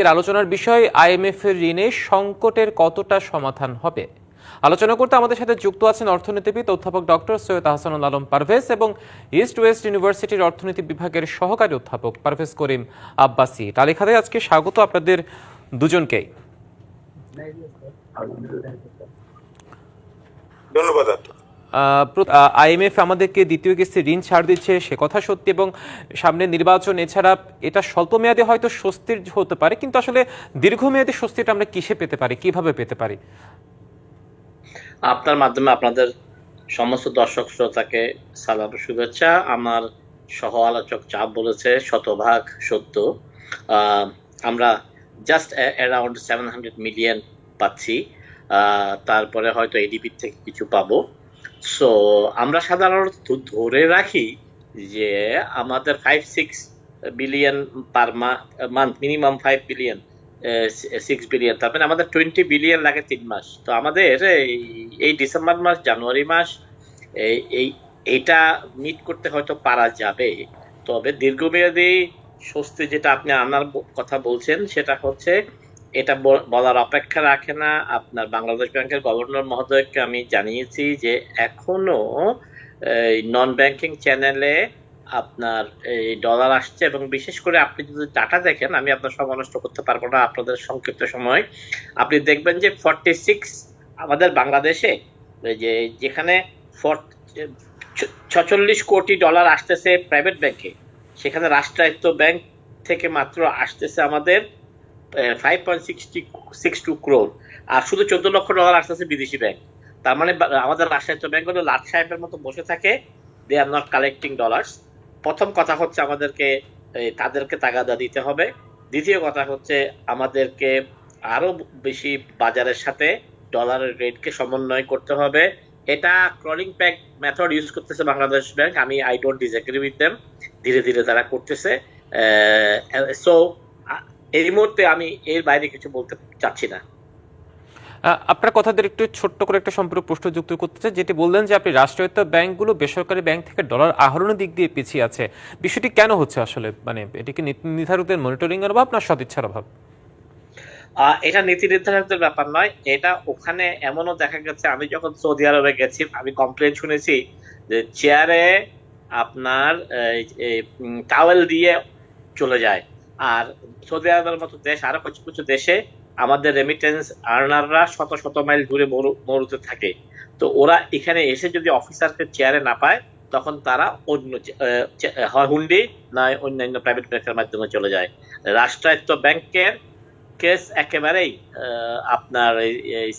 আজকের আলোচনার বিষয় আইএমএফ এর ঋণে সংকটের কতটা সমাধান হবে? আলোচনা করতে আমাদের সাথে যুক্ত আছেন অর্থনীতিবিদ অধ্যাপক ডক্টর সৈয়দ আহসানুল আলম পারভেজ এবং ইস্ট ওয়েস্ট ইউনিভার্সিটির অর্থনীতি বিভাগের সহকারী অধ্যাপক পারভেজ করিম আব্বাসি। তালিকাতে আজকে স্বাগত আপনাদের দুজনকেই। ধন্যবাদ। আইএমএফ আমাদেরকে দ্বিতীয় কিস্তি ঋণ ছাড় দিচ্ছে, সে কথা সত্যি এবং সামনে নির্বাচন, এছাড়া এটা স্বল্প মেয়াদে হয়তো স্বস্তির হতে পারে, কিন্তু আসলে দীর্ঘমেয়াদী স্বস্তিটা আমরা কিসে পেতে পারি, কীভাবে পেতে পারি? আপনার মাধ্যমে আপনাদের সমস্ত দর্শক শ্রোতাকে সালাম শুভেচ্ছা। আমার সহ আলোচক চাপ বলেছে, শতভাগ সত্য। আমরা just around seven hundred million পাচ্ছি। তারপরে হয়তো এডিপি থেকে কিছু পাবো। সো আমরা সাধারণত ধরে রাখি যে আমাদের five six billion per month minimum five billion six billion তার মানে আমাদের টোয়েন্টি বিলিয়ন লাগে তিন মাস। তো আমাদের এই- ডিসেম্বর মাস জানুয়ারি মাস, এই- এইটা মিট করতে হয়তো পারা যাবে। তবে দীর্ঘমেয়াদী স্বস্তি যেটা আপনি আনার কথা বলছেন, সেটা হচ্ছে এটা বলার অপেক্ষা রাখে না। আপনার বাংলাদেশ ব্যাংকের গভর্নর মহোদয়কে আমি জানিয়েছি যে এখনও নন ব্যাংকিং চ্যানেলে আপনার এই ডলার আসছে এবং বিশেষ করে আপনি যদি ডাটা দেখেন, আমি আপনার সময় নষ্ট করতে পারব না আপনাদের সংক্ষিপ্ত সময়। আপনি দেখবেন যে ফর্টি সিক্স আমাদের বাংলাদেশে যে যেখানে ছচল্লিশ কোটি ডলার আসতেছে প্রাইভেট ব্যাংকে সেখানে রাষ্ট্রায়ত্ত ব্যাংক থেকে মাত্র আসতেছে আমাদের five point sixty six two crore আর শুধু চোদ্দ লক্ষ ডলার আসতেছে বিদেশি ব্যাংক তার মানে আমাদের রাষ্ট্রায়ত্ত ব্যাংকগুলো লাট সাহেবের মতো বসে থাকে। They are not collecting dollars প্রথম কথা হচ্ছে আমাদেরকে তাদেরকে তাগাদা দিতে হবে। দ্বিতীয় কথা হচ্ছে আমাদেরকে আরও বেশি বাজারের সাথে ডলারের রেটকে সমন্বয় করতে হবে। এটা ক্রলিং প্যাক মেথড ইউজ করতেছে বাংলাদেশ ব্যাংক আমি I don't disagree with them ধীরে ধীরে তারা করতেছে। সো এই মুহূর্তে আমি এর বাইরে কিছু বলতে চাচ্ছি না। আপনার কথাদের একটু ছোট্ট করে একটা সম্পূর্ণ প্রশ্ন যুক্ত করতে চাই যেটি বললেন যে আপনি রাষ্ট্রায়ত্ত ব্যাংকগুলো বেসরকারি ব্যাংক থেকে ডলার আহরণের দিক দিয়ে পিছিয়ে আছে। বিষয়টি কেন হচ্ছে আসলে? মানে এটি কি নীতি নির্ধারকদের মনিটরিং এর অভাব না সদিচ্ছার অভাব? এটা নীতি নির্ধারকদের ব্যাপার নয়। এটা ওখানে এমনও দেখা গেছে আমি যখন সৌদি আরবে গেছি আমি কমপ্লেন শুনেছি যে চেয়ারে আপনার টাওয়েল দিয়ে চলে যায়। আর সৌদি আরবের মতো দেশ, আরও কিছু কিছু দেশে আমাদের রেমিটেন্স আর্নাররা শত শত মাইল দূরে মরু- মরুতে থাকে। তো ওরা এখানে এসে যদি অফিসারকে চেয়ারে না পায়, তখন তারা অন্য হুন্ডি নয় অন্যান্য প্রাইভেট ব্যাংকের মাধ্যমে চলে যায়। রাষ্ট্রায়ত্ত ব্যাংকের কেস একেবারেই আপনার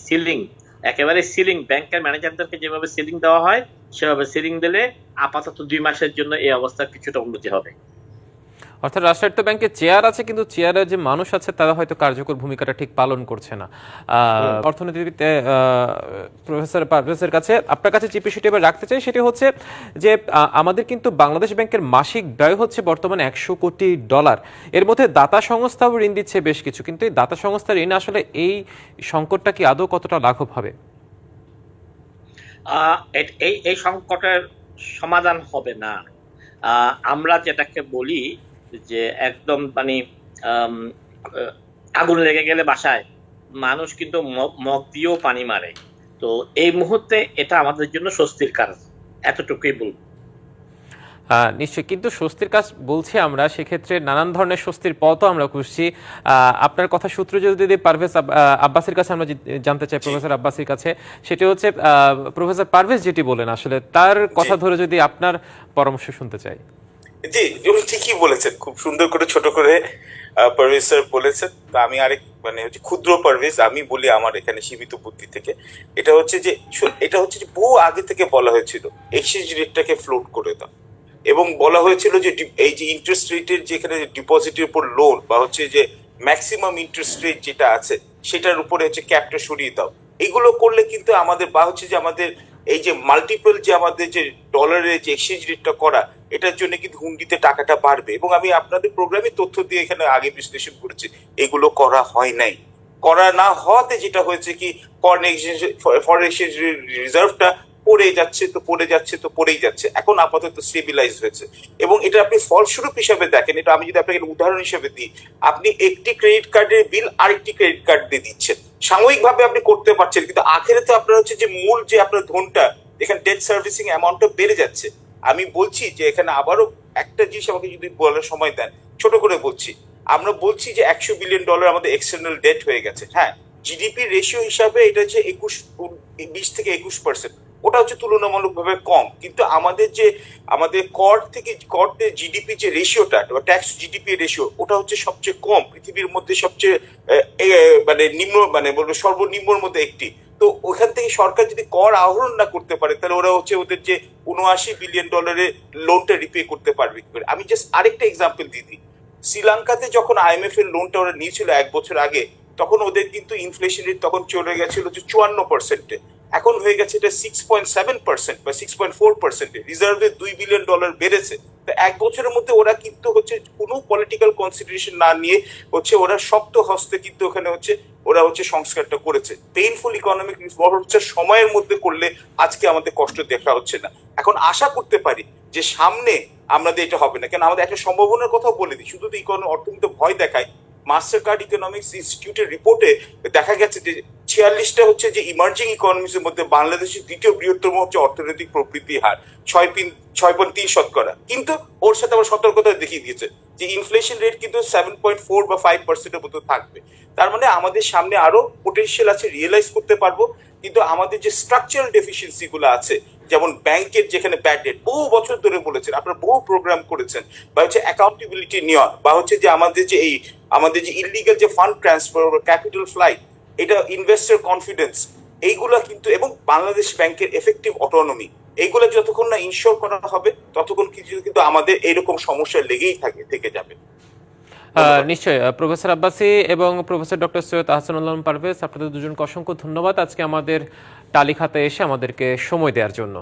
সিলিং একেবারে সিলিং ব্যাংকের ম্যানেজারদেরকে যেভাবে সিলিং দেওয়া হয়, সেভাবে সিলিং দিলে আপাতত দুই মাসের জন্য এই অবস্থার কিছুটা উন্নতি হবে। অর্থাৎ রাষ্ট্রায়ত্ত ব্যাংকে চেয়ার আছে কিন্তু চেয়ারে যে মানুষ আছে তারা হয়তো কার্যকর ভূমিকাটা ঠিক পালন করছে না। আহ, প্রফেসর পারভেজের কাছে আপনার কাছে যে বিষয়টি এবার রাখতে চাই সেটি হচ্ছে যে আমাদের কিন্তু বাংলাদেশ ব্যাংকের মাসিক ব্যয় হচ্ছে বর্তমানে একশো কোটি ডলার। এর মধ্যে দাতা সংস্থাও ঋণ দিচ্ছে বেশ কিছু কিন্তু এই দাতা সংস্থার ঋণ আসলে এই সংকটটা কি আদৌ কতটা লাঘব হবে? এই এই সংকটের সমাধান হবে না। আমরা যেটাকে বলি যে একদম মানে আগুন লেগে গেলে বাসায় মানুষ কিন্তু মগ দিয়েও পানি মারে। তো এই মুহূর্তে এটা আমাদের জন্য স্বস্তির কারণ এতটুকুই বলব। আহ, নিশ্চয়ই কিন্তু স্বস্তির কাজ বলছি আমরা সেক্ষেত্রে নানান ধরনের স্বস্তির পথও আমরা খুঁজছি। আহ, আপনার কথা সূত্র যদি পারভেজ আব- আব্বাসের কাছে আমরা জানতে চাই প্রফেসর আব্বাসের কাছে সেটি হচ্ছে আহ, প্রফেসর পারভেজ যেটি বলেন আসলে তার কথা ধরে যদি আপনার পরামর্শ শুনতে চাই। জি, উনি ঠিকই বলেছেন। খুব সুন্দর করে ছোট করে পারভেজ স্যার বলেছেন। তো আমি আরেক মানে হচ্ছে ক্ষুদ্র পারভেজ আমি বলি আমার এখানে সীমিত বুদ্ধি থেকে। এটা হচ্ছে যে এটা হচ্ছে যে বহু আগে থেকে বলা হয়েছিল এক্সচেঞ্জ রেটটাকে ফ্লোট করে দাও। এবং বলা হয়েছিল যে এই যে ইন্টারেস্ট রেটের যেখানে ডিপোজিটের উপর লোন বা হচ্ছে যে ম্যাক্সিমাম ইন্টারেস্ট রেট যেটা আছে, সেটার উপরে হচ্ছে ক্যাপটা সরিয়ে দাও। এগুলো করলে কিন্তু আমাদের, বা হচ্ছে যে আমাদের এই যে মাল্টিপল যে আমাদের যে ডলারের যে এক্সচেঞ্জ রেটটা করা এটার জন্য কিন্তু হুন্ডিতে টাকাটা বাড়বে এবং আমি আপনাদের প্রোগ্রামে তথ্য দিয়ে এখানে আগে বিশ্লেষণ করেছি, এগুলো করা হয় নাই। করা না হওয়াতে যেটা হয়েছে কি ফরেন এক্সচেঞ্জ ফরেন এক্সচেঞ্জ রিজার্ভটা পড়ে যাচ্ছে তো পড়ে যাচ্ছে তো পড়েই যাচ্ছে, এখন আপাতত স্টেবিলাইজ হয়েছে। এবং এটা আপনি ফলস্বরূপ হিসাবে দেখেন, এটা আমি যদি আপনাকে উদাহরণ হিসেবে দিই, আপনি একটি ক্রেডিট কার্ডের বিল আরেকটি ক্রেডিট কার্ড দিয়ে দিচ্ছেন। সাময়িকভাবে আপনি করতে পারছেন, কিন্তু আখেরে তো আপনার হচ্ছে যে মূল যে আপনার ধনটা এখানে ডেট সার্ভিসিং অ্যামাউন্টটা বেড়ে যাচ্ছে আমি বলছি যে এখানে আবারও একটা জিনিস আমাকে যদি বলার সময় দেন, ছোট করে বলছি। আমরা বলছি যে একশো বিলিয়ন ডলার আমাদের এক্সটার্নাল ডেট হয়ে গেছে। হ্যাঁ জিডিপি রেশিও হিসাবে এটা হচ্ছে একুশ, বিশ থেকে একুশ পার্সেন্ট ওটা হচ্ছে তুলনামূলকভাবে কম। কিন্তু আমাদের যে, আমাদের কর থেকে কর জিডিপি যে রেশিওটা বা ট্যাক্স জিডিপি রেশিও ওটা হচ্ছে সবচেয়ে কম। পৃথিবীর মধ্যে সবচেয়ে মানে নিম্ন মানে বলব সর্বনিম্নর মধ্যে একটি। তো ওখান থেকে সরকার যদি কর আহরণ না করতে পারে, তাহলে ওরা হচ্ছে ওদের যে উনআশি বিলিয়ন ডলারের লোনটা রিপে করতে পারবে? আমি জাস্ট আরেকটা এক্সাম্পল দিয়ে দিই শ্রীলঙ্কাতে যখন আইএমএফ এর লোনটা ওরা নিয়েছিল এক বছর আগে, তখন ওদের কিন্তু ইনফ্লেশন রেট তখন চলে গেছিল যে চুয়ান্ন পার্সেন্টে এখন হয়ে গেছে এটা সিক্স পয়েন্ট সেভেন পার্সেন্ট বা সিক্স পয়েন্ট ফোর পার্সেন্টে রিজার্ভে দুই বিলিয়ন ডলার বেড়েছে। এক বছরের মধ্যে ওরা কিন্তু হচ্ছে কোনো পলিটিক্যাল কনসিডারেশন না নিয়ে হচ্ছে ওরা শক্ত হস্তে কিন্তু ওখানে হচ্ছে ওরা হচ্ছে সংস্কারটা করেছে। পেইনফুল ইকোনমিক হচ্ছে সময়ের মধ্যে করলে আজকে আমাদের কষ্ট দেখা হচ্ছে না। এখন আশা করতে পারি যে সামনে আমাদের এটা হবে না। কেন আমাদের একটা সম্ভাবনার কথা বলে দিই। শুধু তো ইকোনমি অর্থনীতি ভয় দেখায়। মাস্টার কার্ড ইকোনমিক্স ইনস্টিটিউটের রিপোর্টে দেখা গেছে যে ছিয়াল্লিশটা হচ্ছে যে ইমার্জিং ইকোনমিক্স এর মধ্যে বাংলাদেশের দ্বিতীয় বৃহত্তম হচ্ছে অর্থনৈতিক প্রবৃদ্ধি হার, ছয় পিন ছয় পয়েন্ট তিন শতকরা। কিন্তু ওর সাথে আবার সতর্কতা দেখিয়ে দিয়েছে যে ইনফ্লেশন রেট কিন্তু সেভেন পয়েন্ট ফোর বা ফাইভ পার্সেন্টের মতো থাকবে। তার মানে আমাদের সামনে আরও পোটেনশিয়াল আছে রিয়েলাইজ করতে পারব, কিন্তু আমাদের যে স্ট্রাকচারাল ডেফিসিয়েন্সি গুলো আছে, যেমন ব্যাংকের যেখানে ব্যাড ডেট বহু বছর ধরে বলেছেন, আপনারা বহু প্রোগ্রাম করেছেন, বা হচ্ছে অ্যাকাউন্টেবিলিটি নেওয়া, বা হচ্ছে যে আমাদের যে এই, আমাদের যে ইলিগাল যে ফান্ড ট্রান্সফার ক্যাপিটাল ফ্লাইট এটা ইনভেস্টর কনফিডেন্স এইগুলা কিন্তু এবং বাংলাদেশ ব্যাংকের এফেক্টিভ অটোনমি এইগুলো যতক্ষণ না ইনশোর করা হবে ততক্ষণ কিছু কিন্তু আমাদের এইরকম সমস্যা লেগেই থাকে থেকে যাবে। নিশ্চয় প্রফেসর আব্বাসি এবং প্রফেসর ডক্টর সৈয়দ আহসান আহসানুল্লাহ পারভেজ আপনাদের দুজনকে অসংখ্য ধন্যবাদ আজকে আমাদের টালিখাতে এসে আমাদেরকে সময় দেওয়ার জন্য।